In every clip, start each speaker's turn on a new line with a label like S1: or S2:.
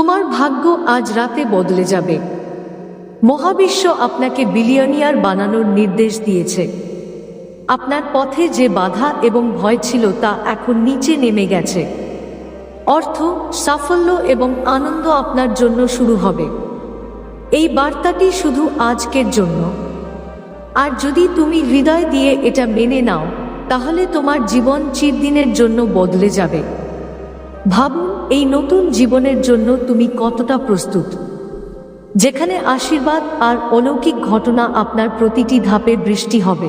S1: তোমার ভাগ্য আজ রাতে বদলে যাবে। মহাবিশ্ব আপনাকে বিলিয়নিয়ার বানানোর নির্দেশ দিয়েছে। আপনার পথে যে বাধা এবং ভয় ছিল তা এখন নিচে নেমে গেছে। অর্থ, সাফল্য এবং আনন্দ আপনার জন্য শুরু হবে। এই বার্তাটি শুধু আজকের জন্য। আর যদি তুমি হৃদয় দিয়ে এটা মেনে নাও, তাহলে তোমার জীবন চিরদিনের জন্য বদলে যাবে। ভাবুন, এই নতুন জীবনের জন্য তুমি কতটা প্রস্তুত? যেখানে আশীর্বাদ আর অলৌকিক ঘটনা আপনার প্রতিটি ধাপে বৃষ্টি হবে।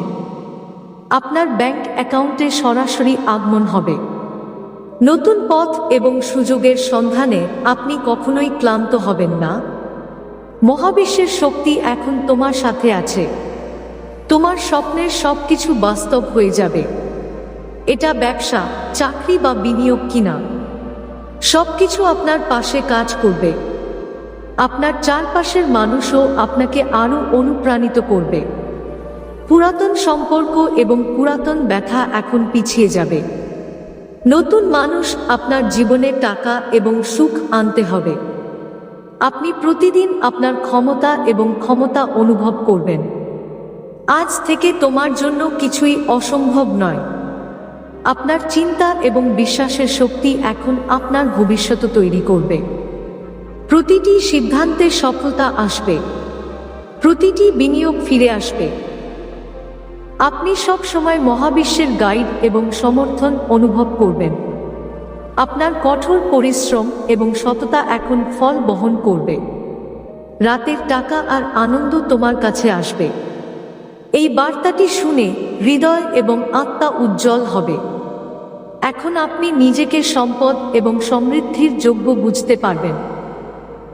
S1: আপনার ব্যাংক অ্যাকাউন্টে সরাসরি আগমন হবে। নতুন পথ এবং সুযোগের সন্ধানে আপনি কখনোই ক্লান্ত হবেন না। মহাবিশ্বের শক্তি এখন তোমার সাথে আছে। তোমার স্বপ্নের সব কিছু বাস্তব হয়ে যাবে। এটা ব্যবসা, চাকরি বা বিনিয়োগ কিনা? সবকিছু আপনার পাশে কাজ করবে। আপনার চারপাশের মানুষও আপনাকে আরও অনুপ্রাণিত করবে। পুরাতন সম্পর্ক এবং পুরাতন ব্যথা এখন পিছিয়ে যাবে। নতুন মানুষ আপনার জীবনে টাকা এবং সুখ আনতে হবে। আপনি প্রতিদিন আপনার ক্ষমতা এবং ক্ষমতা অনুভব করবেন। আজ থেকে তোমার জন্য কিছুই অসম্ভব নয়। আপনার চিন্তা এবং বিশ্বাসের শক্তি এখন আপনার ভবিষ্যৎ তৈরি করবে। প্রতিটি সিদ্ধান্তে সফলতা আসবে। প্রতিটি বিনিয়োগ ফিরে আসবে। আপনি সব সময় মহাবিশ্বের গাইড এবং সমর্থন অনুভব করবেন। আপনার কঠোর পরিশ্রম এবং সততা এখন ফল বহন করবে। রাতের টাকা আর আনন্দ তোমার কাছে আসবে। এই বার্তাটি শুনে হৃদয় এবং আত্মা উজ্জ্বল হবে। এখন আপনি নিজেকে সম্পদ এবং সমৃদ্ধির যোগ্য বুঝতে পারবেন।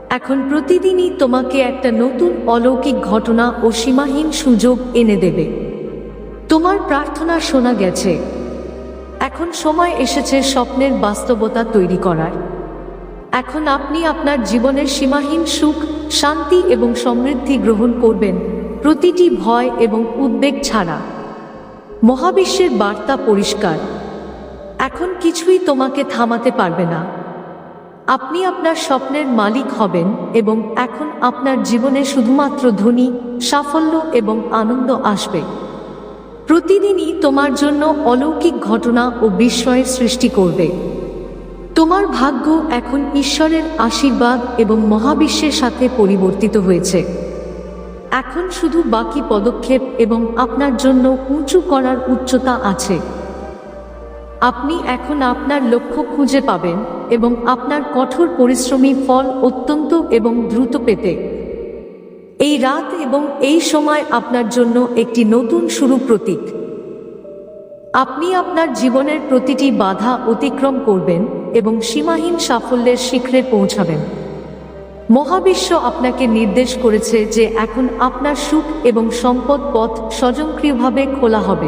S1: এখন প্রতিদিনই তোমাকে একটা নতুন অলৌকিক ঘটনা ও সীমাহীন সুযোগ এনে দেবে। তোমার প্রার্থনা শোনা গেছে। এখন সময় এসেছে স্বপ্নের বাস্তবতা তৈরি করার। এখন আপনি আপনার জীবনের সীমাহীন সুখ, শান্তি এবং সমৃদ্ধি গ্রহণ করবেন। প্রতিটি ভয় এবং উদ্বেগ ছাড়া। মহাবিশ্বের বার্তা পরিষ্কার। এখন কিছুই তোমাকে থামাতে পারবে না। আপনি আপনার স্বপ্নের মালিক হবেন এবং এখন আপনার জীবনে শুধুমাত্র ধনী, সাফল্য এবং আনন্দ আসবে। প্রতিদিনই তোমার জন্য অলৌকিক ঘটনা ও বিস্ময়ের সৃষ্টি করবে। তোমার ভাগ্য এখন ঈশ্বরের আশীর্বাদ এবং মহাবিশ্বের সাথে পরিবর্তিত হয়েছে। এখন শুধু বাকি পদক্ষেপ এবং আপনার জন্য উঁচু করার উচ্চতা আছে। আপনি এখন আপনার লক্ষ্য খুঁজে পাবেন এবং আপনার কঠোর পরিশ্রমী ফল অত্যন্ত এবং দ্রুত পেতে। এই রাত এবং এই সময় আপনার জন্য একটি নতুন শুরু প্রতীক। আপনি আপনার জীবনের প্রতিটি বাধা অতিক্রম করবেন এবং সীমাহীন সাফল্যের শিখরে পৌঁছাবেন। মহাবিশ্ব আপনাকে নির্দেশ করেছে যে এখন আপনার সুখ এবং সম্পদ পথ স্বয়ংক্রিয়ভাবে খোলা হবে।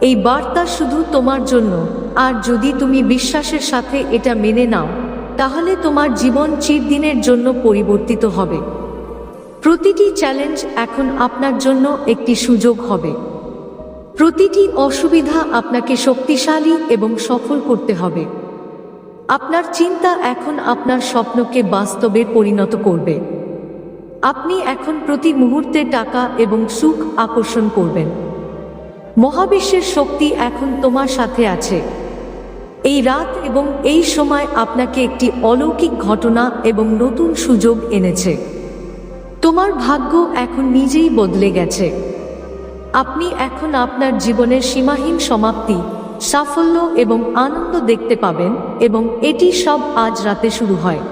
S1: এই বার্তা শুধু তোমার জন্য। আর যদি তুমি বিশ্বাসের সাথে এটা মেনে নাও, তাহলে তোমার জীবন চিরদিনের জন্য পরিবর্তিত হবে। প্রতিটি চ্যালেঞ্জ এখন আপনার জন্য একটি সুযোগ হবে। প্রতিটি অসুবিধা আপনাকে শক্তিশালী এবং সফল করতে হবে। আপনার চিন্তা এখন আপনার স্বপ্নকে বাস্তবে পরিণত করবে। আপনি এখন প্রতি মুহূর্তে টাকা এবং সুখ আকর্ষণ করবেন। মহাবিশ্বের শক্তি এখন তোমার সাথে আছে। এই রাত এবং এই সময় আপনাকে একটি অলৌকিক ঘটনা এবং নতুন সুযোগ এনেছে। তোমার ভাগ্য এখন নিজেই বদলে গেছে। আপনি এখন আপনার জীবনের সীমাহীন সমাপ্তি সাফল্য এবং আনন্দ দেখতে পাবেন এবং এটি সব আজ রাতে শুরু হয়।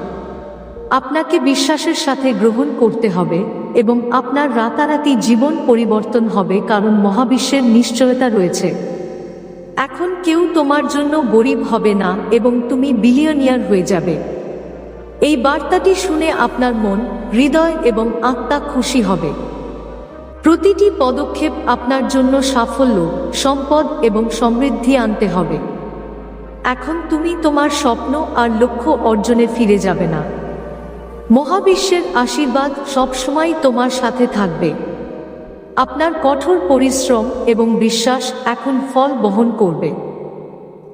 S1: আপনাকে বিশ্বাসের সাথে গ্রহণ করতে হবে এবং আপনার রাতারাতি জীবন পরিবর্তন হবে কারণ মহাবিশ্বের নিশ্চয়তা রয়েছে। এখন কেউ তোমার জন্য গরিব হবে না এবং তুমি বিলিয়নিয়ার হয়ে যাবে। এই বার্তাটি শুনে আপনার মন, হৃদয় এবং আত্মা খুশি হবে। প্রতিটি পদক্ষেপ আপনার জন্য সাফল্য, সম্পদ এবং সমৃদ্ধি আনতে হবে। এখন তুমি তোমার স্বপ্ন আর লক্ষ্য অর্জনে ফিরে যাবে না। মহাবিশ্বের আশীর্বাদ সবসময় তোমার সাথে থাকবে। আপনার কঠোর পরিশ্রম এবং বিশ্বাস এখন ফল বহন করবে।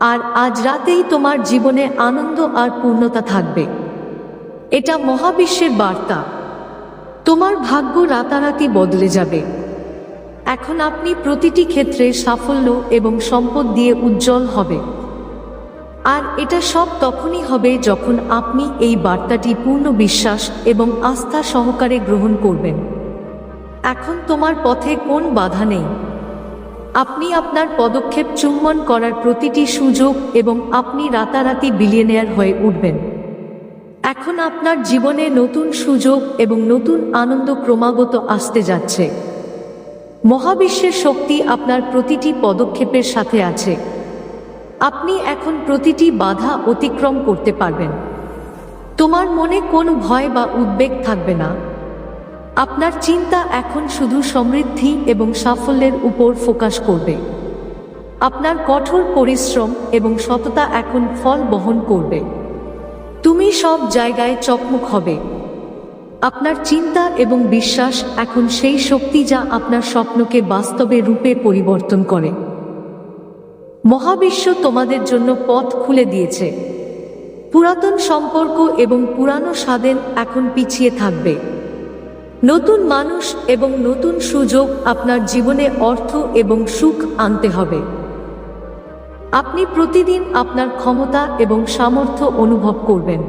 S1: আর আজ রাতেই তোমার জীবনে আনন্দ আর পূর্ণতা থাকবে। এটা মহাবিশ্বের বার্তা। তোমার ভাগ্য রাতারাতি বদলে যাবে। এখন আপনি প্রতিটি ক্ষেত্রে সাফল্য এবং সম্পদ দিয়ে উজ্জ্বল হবে। আর এটা সব তখনই হবে যখন আপনি এই বার্তাটি পূর্ণ বিশ্বাস এবং আস্থা সহকারে গ্রহণ করবেন। এখন তোমার পথে কোন বাধা নেই। আপনি আপনার পদক্ষেপ চুম্বন করার প্রতিটি সুযোগ এবং আপনি রাতারাতি বিলিয়নিয়ার হয়ে উঠবেন। এখন আপনার জীবনে নতুন সুযোগ এবং নতুন আনন্দ ক্রমাগত আসতে যাচ্ছে। মহাবিশ্বের শক্তি আপনার প্রতিটি পদক্ষেপের সাথে আছে। আপনি এখন প্রতিটি বাধা অতিক্রম করতে পারবেন। তোমার মনে কোনো ভয় বা উদ্বেগ থাকবে না। আপনার চিন্তা এখন শুধু সমৃদ্ধি এবং সাফল্যের উপর ফোকাস করবে। আপনার কঠোর পরিশ্রম এবং সততা এখন ফল বহন করবে। তুমি সব জায়গায় চকমক হবে। আপনার চিন্তা এবং বিশ্বাস এখন সেই শক্তি যা আপনার স্বপ্নকে বাস্তবে রূপে পরিবর্তন করে। মহাবিশ্ব তোমাদের জন্য পথ খুলে দিয়েছে। পুরাতন সম্পর্ক এবং পুরানো স্বাদেন এখন পিছিয়ে থাকবে। নতুন মানুষ এবং নতুন সুযোগ আপনার জীবনে অর্থ এবং সুখ আনতে হবে। আপনি প্রতিদিন আপনার ক্ষমতা এবং সামর্থ্য অনুভব করবেন।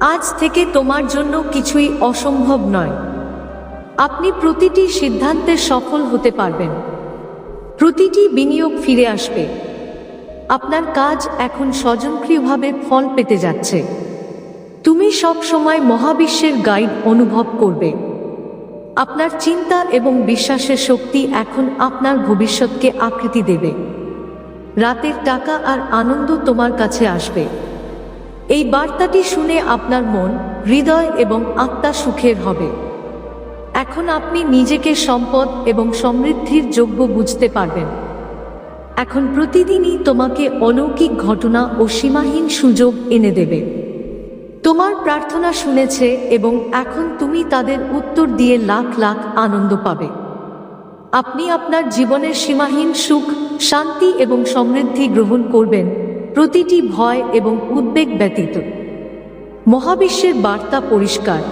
S1: আজ থেকে তোমার জন্য কিছুই অসম্ভব নয়। আপনি প্রতিটি সিদ্ধান্তে সফল হতে পারবেন। প্রতিটি বিনিয়োগ ফিরে আসবে। আপনার কাজ এখন স্বজনক্রিয়ভাবে ফল পেতে যাচ্ছে। তুমি সব সময় মহাবিশ্বের গাইড অনুভব করবে। আপনার চিন্তা এবং বিশ্বাসের শক্তি এখন আপনার ভবিষ্যৎকে আকৃতি দেবে। রাতের টাকা আর আনন্দ তোমার কাছে আসবে। এই বার্তাটি শুনে আপনার মন, হৃদয় এবং আত্মা সুখের হবে। এখন আপনি নিজেকে সম্পদ এবং সমৃদ্ধির যোগ্য বুঝতে পারবেন। এখন প্রতিদিনই তোমাকে অলৌকিক ঘটনা ও সীমাহীন সুযোগ এনে দেবে। তোমার প্রার্থনা শুনেছে এবং এখন তুমি তাদের উত্তর দিয়ে লাখ লাখ আনন্দ পাবে। আপনি আপনার জীবনের সীমাহীন সুখ, শান্তি এবং সমৃদ্ধি গ্রহণ করবেন প্রতিটি ভয় এবং উদ্বেগ ব্যতীত। মহাবিশ্বের বার্তা পরিষ্কার।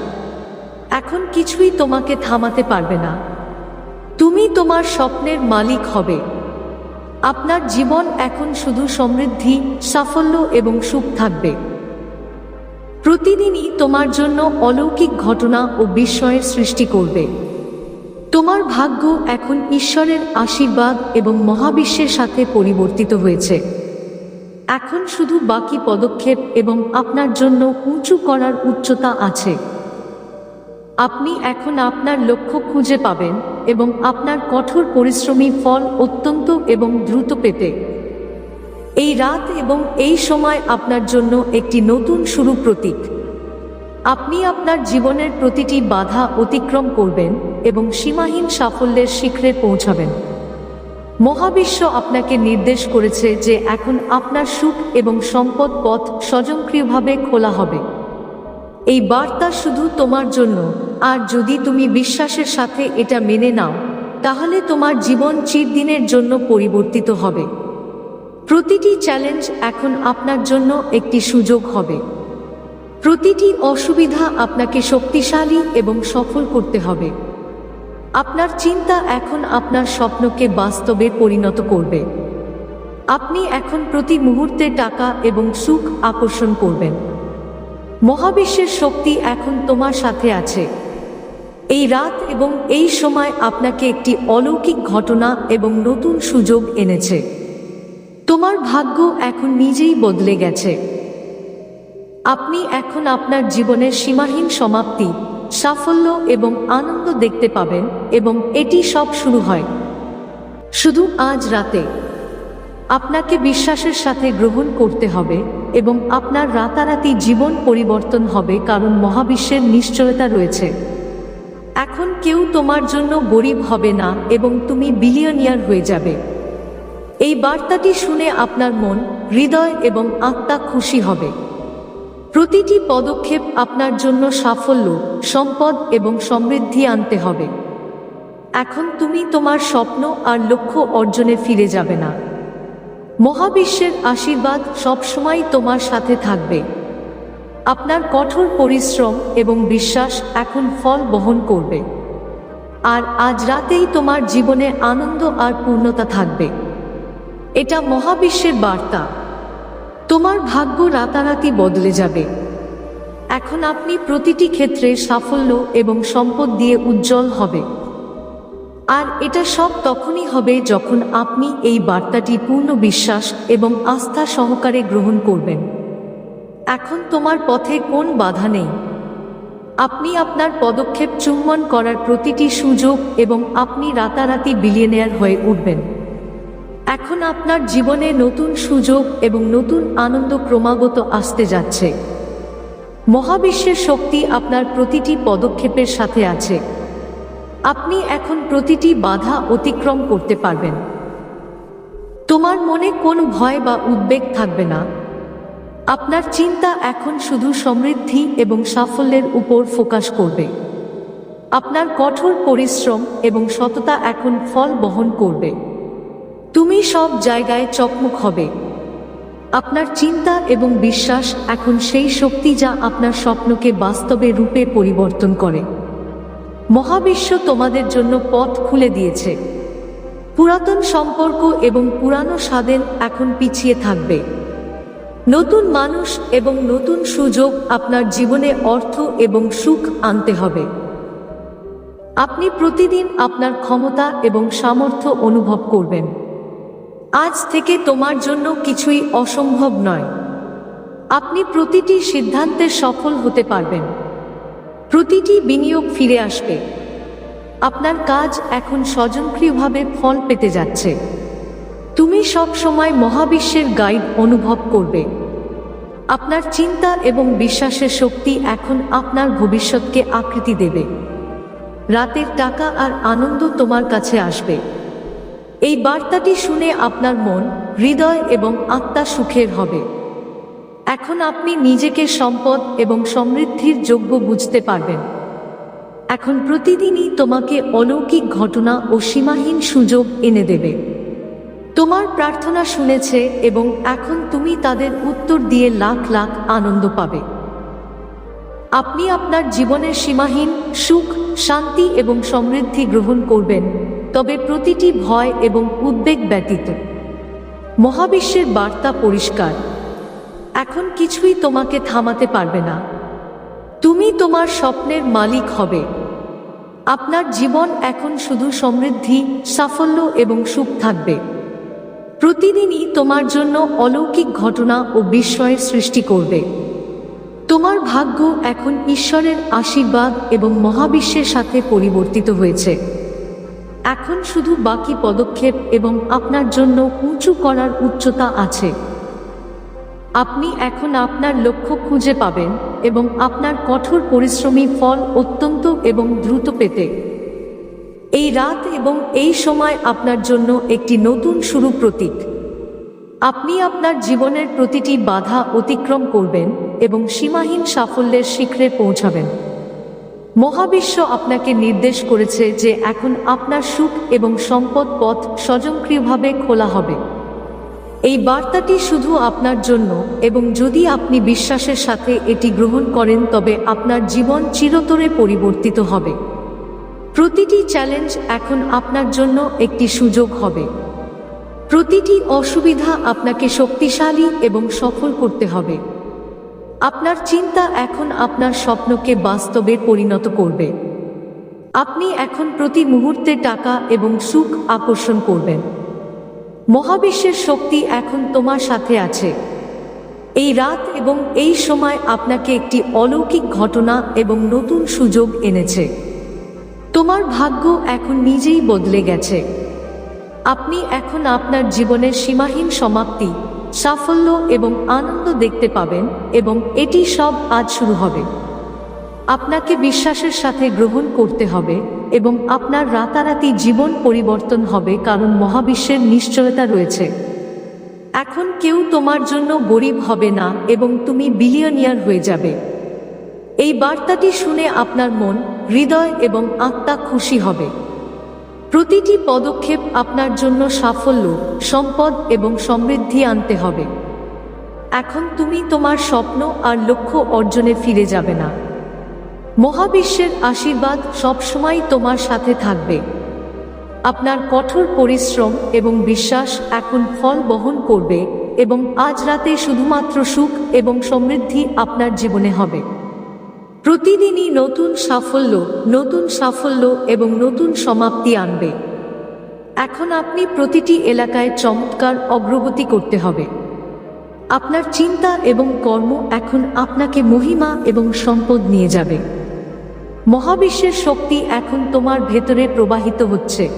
S1: এখন কিছুই তোমাকে থামাতে পারবে না। তুমি তোমার স্বপ্নের মালিক হবে। আপনার জীবন এখন শুধু সমৃদ্ধি, সাফল্য এবং সুখ থাকবে। প্রতিদিনই তোমার জন্য অলৌকিক ঘটনা ও বিস্ময়ের সৃষ্টি করবে। তোমার ভাগ্য এখন ঈশ্বরের আশীর্বাদ এবং মহাবিশ্বের সাথে পরিবর্তিত হয়েছে। এখন শুধু বাকি পদক্ষেপ এবং আপনার জন্য উঁচু করার উচ্চতা আছে। আপনি এখন আপনার লক্ষ্য খুঁজে পাবেন এবং আপনার কঠোর পরিশ্রমী ফল অত্যন্ত এবং দ্রুত পেতে। এই রাত এবং এই সময় আপনার জন্য একটি নতুন শুরু প্রতীক। আপনি আপনার জীবনের প্রতিটি বাধা অতিক্রম করবেন এবং সীমাহীন সাফল্যের শিখরে পৌঁছাবেন। মহাবিশ্ব আপনাকে নির্দেশ করেছে যে এখন আপনার সুখ এবং সম্পদ পথ স্বয়ংক্রিয়ভাবে খোলা হবে। এই বার্তা শুধু তোমার জন্য, আর যদি তুমি বিশ্বাসের সাথে এটা মেনে নাও, তাহলে তোমার জীবন চিরদিনের জন্য পরিবর্তিত হবে। প্রতিটি চ্যালেঞ্জ এখন আপনার জন্য একটি সুযোগ হবে। প্রতিটি অসুবিধা আপনাকে শক্তিশালী এবং সফল করতে হবে। আপনার চিন্তা এখন আপনার স্বপ্নকে বাস্তবে পরিণত করবে। আপনি এখন প্রতি মুহূর্তে টাকা এবং সুখ আকর্ষণ করবেন। মহাবিশ্বের শক্তি এখন তোমার সাথে আছে। এই রাত এবং এই সময় আপনাকে একটি অলৌকিক ঘটনা এবং নতুন সুযোগ এনেছে। তোমার ভাগ্য এখন নিজেই বদলে গেছে। আপনি এখন আপনার জীবনের সীমাহীন সমাপ্তি, সাফল্য এবং আনন্দ দেখতে পাবেন এবং এটি সব শুরু হয়। শুধু আজ রাতে। আপনাকে বিশ্বাসের সাথে গ্রহণ করতে হবে এবং আপনার রাতারাতি জীবন পরিবর্তন হবে কারণ মহাবিশ্বের নিশ্চয়তা রয়েছে। এখন কেউ তোমার জন্য গরিব হবে না এবং তুমি বিলিয়নিয়ার হয়ে যাবে। এই বার্তাটি শুনে আপনার মন, হৃদয় এবং আত্মা খুশি হবে। প্রতিটি পদক্ষেপ আপনার জন্য সাফল্য, সম্পদ এবং সমৃদ্ধি আনতে হবে। এখন তুমি তোমার স্বপ্ন আর লক্ষ্য অর্জনে ফিরে যাবে না। মহাবিশ্বের আশীর্বাদ সবসময় তোমার সাথে থাকবে। আপনার কঠোর পরিশ্রম এবং বিশ্বাস এখন ফল বহন করবে। আর আজ রাতেই তোমার জীবনে আনন্দ আর পূর্ণতা থাকবে। এটা মহাবিশ্বের বার্তা। তোমার ভাগ্য রাতারাতি বদলে যাবে। এখন আপনি প্রতিটি ক্ষেত্রে সাফল্য এবং সম্পদ দিয়ে উজ্জ্বল হবে। আর এটা সব তখনই হবে যখন আপনি এই বার্তাটি পূর্ণ বিশ্বাস এবং আস্থা সহকারে গ্রহণ করবেন। এখন তোমার পথে কোন বাধা নেই। আপনি আপনার পদক্ষেপ চুম্বন করার প্রতিটি সুযোগ এবং আপনি রাতারাতি বিলিয়নিয়ার হয়ে উঠবেন। এখন আপনার জীবনে নতুন সুযোগ এবং নতুন আনন্দ ক্রমাগত আসতে যাচ্ছে। মহাবিশ্বের শক্তি আপনার প্রতিটি পদক্ষেপের সাথে আছে। আপনি এখন প্রতিটি বাধা অতিক্রম করতে পারবেন। তোমার মনে কোনো ভয় বা উদ্বেগ থাকবে না। আপনার চিন্তা এখন শুধু সমৃদ্ধি এবং সাফল্যের উপর ফোকাস করবে। আপনার কঠোর পরিশ্রম এবং সততা এখন ফল বহন করবে। তুমি সব জায়গায় চকমক হবে। আপনার চিন্তা এবং বিশ্বাস এখন সেই শক্তি যা আপনার স্বপ্নকে বাস্তবে রূপে পরিবর্তন করে। মহাবিশ্ব তোমাদের জন্য পথ খুলে দিয়েছে। পুরাতন সম্পর্ক এবং পুরানো স্বাদের এখন পিছিয়ে থাকবে। নতুন মানুষ এবং নতুন সুযোগ আপনার জীবনে অর্থ এবং সুখ আনতে হবে। আপনি প্রতিদিন আপনার ক্ষমতা এবং সামর্থ্য অনুভব করবেন। আজ থেকে তোমার জন্য কিছুই অসম্ভব নয়। আপনি প্রতিটি সিদ্ধান্তে সফল হতে পারবেন। প্রতিটি বিনিয়োগ ফিরে আসবে। আপনার কাজ এখন স্বজনক্রিয়ভাবে ফল পেতে যাচ্ছে। তুমি সব সময় মহাবিশ্বের গাইড অনুভব করবে। আপনার চিন্তা এবং বিশ্বাসের শক্তি এখন আপনার ভবিষ্যৎকে আকৃতি দেবে। রাতের টাকা আর আনন্দ তোমার কাছে আসবে। এই বার্তাটি শুনে আপনার মন, হৃদয় এবং আত্মা সুখের হবে। এখন আপনি নিজেকে সম্পদ এবং সমৃদ্ধির যোগ্য বুঝতে পারবেন। এখন প্রতিদিনই তোমাকে অলৌকিক ঘটনা ও সীমাহীন সুযোগ এনে দেবে। তোমার প্রার্থনা শুনেছে এবং এখন তুমি তাদের উত্তর দিয়ে লাখ লাখ আনন্দ পাবে। আপনি আপনার জীবনের সীমাহীন সুখ, শান্তি এবং সমৃদ্ধি গ্রহণ করবেন। তবে প্রতিটি ভয় এবং উদ্বেগ ব্যতীত। মহাবিশ্বের বার্তা পরিষ্কার। এখন কিছুই তোমাকে থামাতে পারবে না। তুমি তোমার স্বপ্নের মালিক হবে। আপনার জীবন এখন শুধু সমৃদ্ধি, সাফল্য এবং সুখ থাকবে। প্রতিদিনই তোমার জন্য অলৌকিক ঘটনা ও বিস্ময়ের সৃষ্টি করবে। তোমার ভাগ্য এখন ঈশ্বরের আশীর্বাদ এবং মহাবিশ্বের সাথে পরিবর্তিত হয়েছে। এখন শুধু বাকি পদক্ষেপ এবং আপনার জন্য উঁচু করার উচ্চতা আছে। আপনি এখন আপনার লক্ষ্য খুঁজে পাবেন এবং আপনার কঠোর পরিশ্রমী ফল অত্যন্ত এবং দ্রুত পেতে। এই রাত এবং এই সময় আপনার জন্য একটি নতুন শুরু প্রতীক। আপনি আপনার জীবনের প্রতিটি বাধা অতিক্রম করবেন এবং সীমাহীন সাফল্যের শিখরে পৌঁছাবেন। মহাবিশ্ব আপনাকে নির্দেশ করেছে যে এখন আপনার সুখ এবং সম্পদ পথ স্বয়ংক্রিয়ভাবে খোলা হবে। এই বার্তাটি শুধু আপনার জন্য এবং যদি আপনি বিশ্বাসের সাথে এটি গ্রহণ করেন, তবে আপনার জীবন চিরতরে পরিবর্তিত হবে। প্রতিটি চ্যালেঞ্জ এখন আপনার জন্য একটি সুযোগ হবে। প্রতিটি অসুবিধা আপনাকে শক্তিশালী এবং সফল করতে হবে। আপনার চিন্তা এখন আপনার স্বপ্নকে বাস্তবে পরিণত করবে। আপনি এখন প্রতি মুহূর্তে টাকা এবং সুখ আকর্ষণ করবেন। মহাবিশ্বের শক্তি এখন তোমার সাথে আছে। এই রাত এবং এই সময় আপনাকে একটি অলৌকিক ঘটনা এবং নতুন সুযোগ এনেছে। তোমার ভাগ্য এখন নিজেই বদলে গেছে। আপনি এখন আপনার জীবনের সীমাহীন সমাপ্তি সাফল্য এবং আনন্দ দেখতে পাবেন এবং এটি সব আজ শুরু হবে। আপনাকে বিশ্বাসের সাথে গ্রহণ করতে হবে এবং আপনার রাতারাতি জীবন পরিবর্তন হবে কারণ মহাবিশ্বের নিশ্চয়তা রয়েছে। এখন কেউ তোমার জন্য গরিব হবে না এবং তুমি বিলিয়নিয়ার হয়ে যাবে। এই বার্তাটি শুনে আপনার মন, হৃদয় এবং আত্মা খুশি হবে। প্রতিটি পদক্ষেপ আপনার জন্য সাফল্য, সম্পদ এবং সমৃদ্ধি আনতে হবে। এখন তুমি তোমার স্বপ্ন আর লক্ষ্য অর্জনে ফিরে যাবে না। মহাবিশ্বের আশীর্বাদ সবসময় তোমার সাথে থাকবে। আপনার কঠোর পরিশ্রম এবং বিশ্বাস এখন ফল বহন করবে এবং আজ রাতে শুধুমাত্র সুখ এবং সমৃদ্ধি আপনার জীবনে হবে। প্রতিদিনই নতুন সাফল্য নতুন সাফল্য এবং নতুন সমাপ্তি আনবে। এখন আপনি প্রতিটি এলাকায় চমৎকার অগ্রগতি করতে হবে। আপনার চিন্তা এবং কর্ম এখন আপনাকে মহিমা এবং সম্পদ নিয়ে যাবে। মহাবিশ্বের শক্তি এখন তোমার ভেতরে প্রবাহিত হচ্ছে।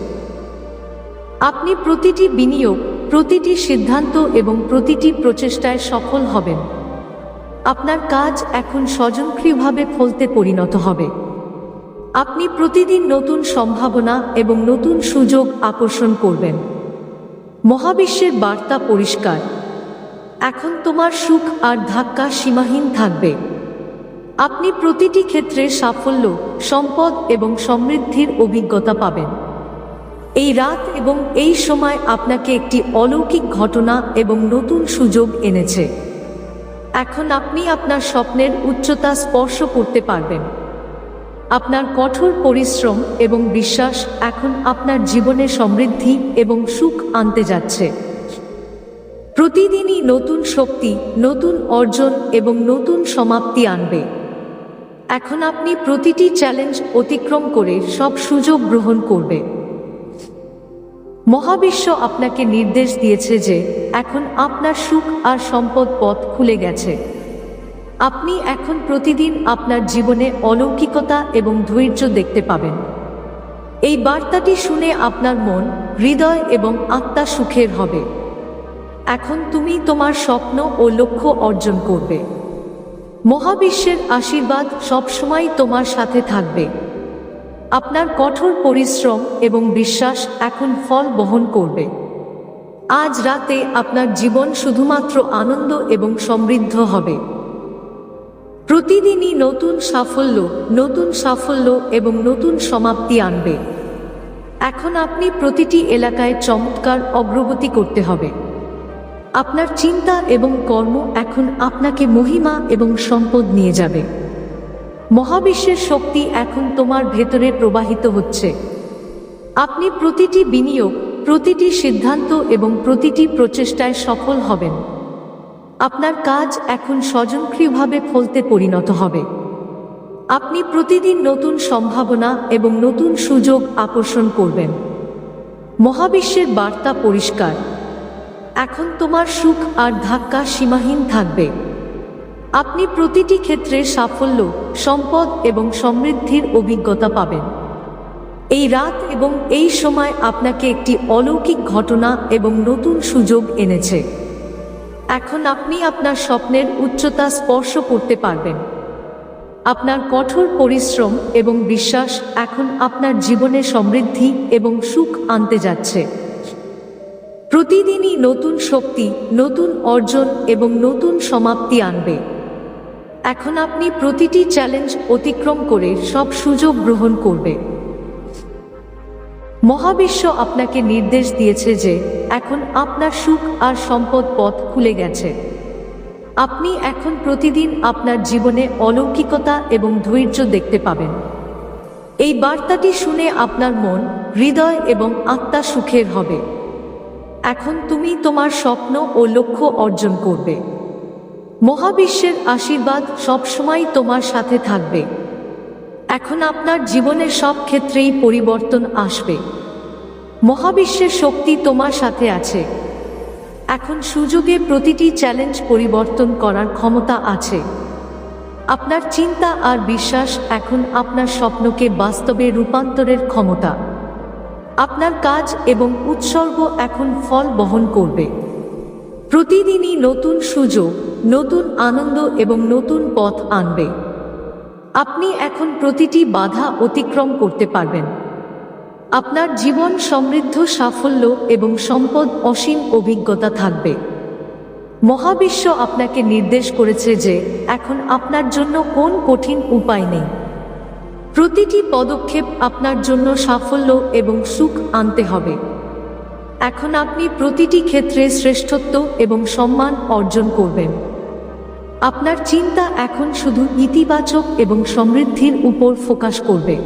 S1: আপনি প্রতিটি বিনিয়োগ, প্রতিটি সিদ্ধান্ত এবং প্রতিটি প্রচেষ্টায় সফল হবেন। আপনার কাজ এখন স্বজনক্রিয়ভাবে ফলতে পরিণত হবে। আপনি প্রতিদিন নতুন সম্ভাবনা এবং নতুন সুযোগ আকর্ষণ করবেন। মহাবিশ্বের বার্তা পরিষ্কার। এখন তোমার সুখ আর ধাক্কা সীমাহীন থাকবে। আপনি প্রতিটি ক্ষেত্রে সাফল্য, সম্পদ এবং সমৃদ্ধির অভিজ্ঞতা পাবেন। এই রাত এবং এই সময় আপনাকে একটি অলৌকিক ঘটনা এবং নতুন সুযোগ এনেছে। এখন আপনি আপনার স্বপ্নের উচ্চতা স্পর্শ করতে পারবেন। আপনার কঠোর পরিশ্রম এবং বিশ্বাস এখন আপনার জীবনে সমৃদ্ধি এবং সুখ আনতে যাচ্ছে। প্রতিদিনই নতুন শক্তি, নতুন অর্জন এবং নতুন সমাপ্তি আনবে। এখন আপনি প্রতিটি চ্যালেঞ্জ অতিক্রম করে সব সুযোগ গ্রহণ করবে। মহাবিশ্ব আপনাকে নির্দেশ দিয়েছে যে এখন আপনার সুখ আর সম্পদ পথ খুলে গেছে। আপনি এখন প্রতিদিন আপনার জীবনে অলৌকিকতা এবং ধৈর্য দেখতে পাবেন। এই বার্তাটি শুনে আপনার মন, হৃদয় এবং আত্মা সুখের হবে। এখন তুমি তোমার স্বপ্ন ও লক্ষ্য অর্জন করবে। মহাবিশ্বের আশীর্বাদ সবসময় তোমার সাথে থাকবে। আপনার কঠোর পরিশ্রম এবং বিশ্বাস এখন ফল বহন করবে। আজ রাতে আপনার জীবন শুধুমাত্র আনন্দ এবং সমৃদ্ধ হবে। প্রতিদিনই নতুন সাফল্য নতুন সাফল্য এবং নতুন সমাপ্তি আনবে। এখন আপনি প্রতিটি এলাকায় চমৎকার অগ্রগতি করতে হবে। আপনার চিন্তা এবং কর্ম এখন আপনাকে মহিমা এবং সম্পদ নিয়ে যাবে। মহাবিশ্বের শক্তি এখন তোমার ভেতরে প্রবাহিত হচ্ছে। আপনি প্রতিটি বিনিয়োগ, প্রতিটি সিদ্ধান্ত এবং প্রতিটি প্রচেষ্টায় সফল হবেন। আপনার কাজ এখন স্বজনক্রিয়ভাবে ফলতে পরিণত হবে। আপনি প্রতিদিন নতুন সম্ভাবনা এবং নতুন সুযোগ আকর্ষণ করবেন। মহাবিশ্বের বার্তা পরিষ্কার। এখন তোমার সুখ আর ধাক্কা সীমাহীন থাকবে। আপনি প্রতিটি ক্ষেত্রে সাফল্য, সম্পদ এবং সমৃদ্ধির অভিজ্ঞতা পাবেন। এই রাত এবং এই সময় আপনাকে একটি অলৌকিক ঘটনা এবং নতুন সুযোগ এনেছে। এখন আপনি আপনার স্বপ্নের উচ্চতা স্পর্শ করতে পারবেন। আপনার কঠোর পরিশ্রম এবং বিশ্বাস এখন আপনার জীবনে সমৃদ্ধি এবং সুখ আনতে যাচ্ছে। প্রতিদিনই নতুন শক্তি, নতুন অর্জন এবং নতুন সমাপ্তি আনবে। এখন আপনি প্রতিটি চ্যালেঞ্জ অতিক্রম করে সব সুযোগ গ্রহণ করবে। মহাবিশ্ব আপনাকে নির্দেশ দিয়েছে যে এখন আপনার সুখ আর সম্পদ পথ খুলে গেছে। আপনি এখন প্রতিদিন আপনার জীবনে অলৌকিকতা এবং ধৈর্য দেখতে পাবেন। এই বার্তাটি শুনে আপনার মন, হৃদয় এবং আত্মা সুখের হবে। এখন তুমি তোমার স্বপ্ন ও লক্ষ্য অর্জন করবে। মহাবিশ্বের আশীর্বাদ সবসময় তোমার সাথে থাকবে। এখন আপনার জীবনের সব ক্ষেত্রেই পরিবর্তন আসবে। মহাবিশ্বের শক্তি তোমার সাথে আছে। এখন সুযোগে প্রতিটি চ্যালেঞ্জ পরিবর্তন করার ক্ষমতা আছে। আপনার চিন্তা আর বিশ্বাস এখন আপনার স্বপ্নকে বাস্তবে রূপান্তরের ক্ষমতা। আপনার কাজ এবং উৎসর্গ এখন ফল বহন করবে। প্রতিদিনই নতুন সুযোগ, নতুন আনন্দ এবং নতুন পথ আনবে। আপনি এখন প্রতিটি বাধা অতিক্রম করতে পারবেন। আপনার জীবন সমৃদ্ধ, সাফল্য এবং সম্পদ অসীম অভিজ্ঞতা থাকবে। মহাবিশ্ব আপনাকে নির্দেশ করেছে যে এখন আপনার জন্য কোন কঠিন উপায় নেই। প্রতিটি পদক্ষেপ আপনার জন্য সাফল্য এবং সুখ আনতে হবে। এখন আপনি প্রতিটি ক্ষেত্রে শ্রেষ্ঠত্ব এবং সম্মান অর্জন করবেন। আপনার চিন্তা এখন শুধু ইতিবাচক এবং সমৃদ্ধির উপর ফোকাস করবে।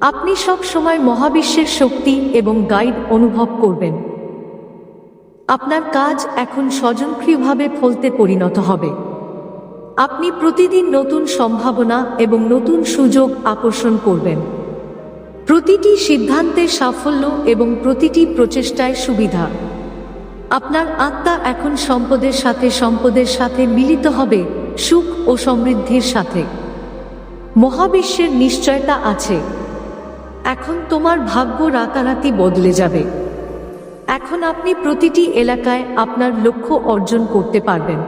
S1: আপনি সব সময় মহাবিশ্বের শক্তি এবং গাইড অনুভব করবেন। আপনার কাজ এখন স্বজনক্রিয়ভাবে ফলতে পরিণত হবে। আপনি প্রতিদিন নতুন সম্ভাবনা এবং নতুন সুযোগ আকর্ষণ করবেন। প্রতিটি সিদ্ধান্তে সাফল্য এবং প্রতিটি প্রচেষ্টায় সুবিধা। আপনার আত্মা এখন সম্পদের সাথে সম্পদের সাথে মিলিত হবে, সুখ ও সমৃদ্ধির সাথে। মহাবিশ্বের নিশ্চয়তা আছে। এখন তোমার ভাগ্য রাতারাতি বদলে যাবে। এখন আপনি প্রতিটি এলাকায় আপনার লক্ষ্য অর্জন করতে পারবেন।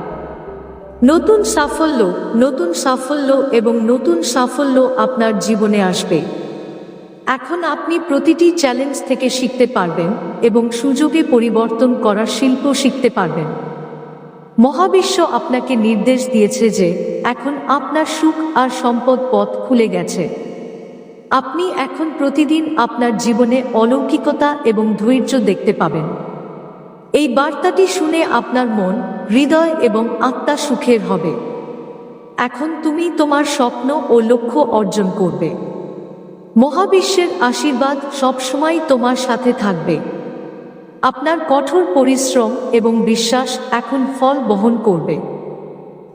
S1: নতুন সাফল্য নতুন সাফল্য এবং নতুন সাফল্য আপনার জীবনে আসবে। এখন আপনি প্রতিটি চ্যালেঞ্জ থেকে শিখতে পারবেন এবং সুযোগে পরিবর্তন করার শিল্প শিখতে পারবেন। মহাবিশ্ব আপনাকে নির্দেশ দিয়েছে যে এখন আপনার সুখ আর সম্পদ পথ খুলে গেছে। আপনি এখন প্রতিদিন আপনার জীবনে অলৌকিকতা এবং ধৈর্য দেখতে পাবেন। এই বার্তাটি শুনে আপনার মন, হৃদয় এবং আত্মা সুখের হবে। এখন তুমি তোমার স্বপ্ন ও লক্ষ্য অর্জন করবে। মহাবিশ্বের আশীর্বাদ সবসময় তোমার সাথে থাকবে। আপনার কঠোর পরিশ্রম এবং বিশ্বাস এখন ফল বহন করবে।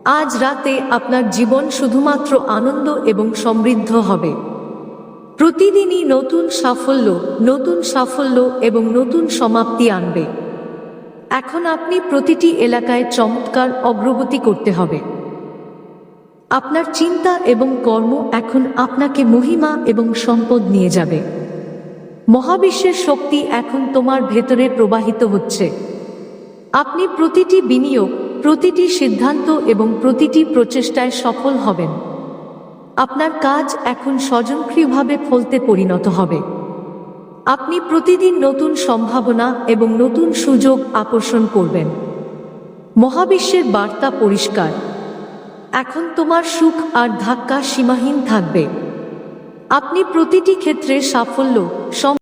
S1: আজ রাতে আপনার জীবন শুধুমাত্র আনন্দ এবং সমৃদ্ধ হবে। প্রতিদিনই নতুন সাফল্য নতুন সাফল্য এবং নতুন সমাপ্তি আনবে। এখন আপনি প্রতিটি এলাকায় চমৎকার অগ্রগতি করতে হবে। আপনার চিন্তা এবং কর্ম এখন আপনাকে মহিমা এবং সম্পদ নিয়ে যাবে। মহাবিশ্বের শক্তি এখন তোমার ভেতরে প্রবাহিত হচ্ছে। আপনি প্রতিটি বিনিয়োগ, প্রতিটি সিদ্ধান্ত এবং প্রতিটি প্রচেষ্টায় সফল হবেন। আপনার কাজ এখন স্বজনক্রিয়ভাবে ফলতে পরিণত হবে। আপনি প্রতিদিন নতুন সম্ভাবনা এবং নতুন সুযোগ আকর্ষণ করবেন। মহাবিশ্বের বার্তা পরিষ্কার। এখন তোমার সুখ আর ধাক্কা সীমাহীন থাকবে। আপনি প্রতিটি ক্ষেত্রে সাফল্য সম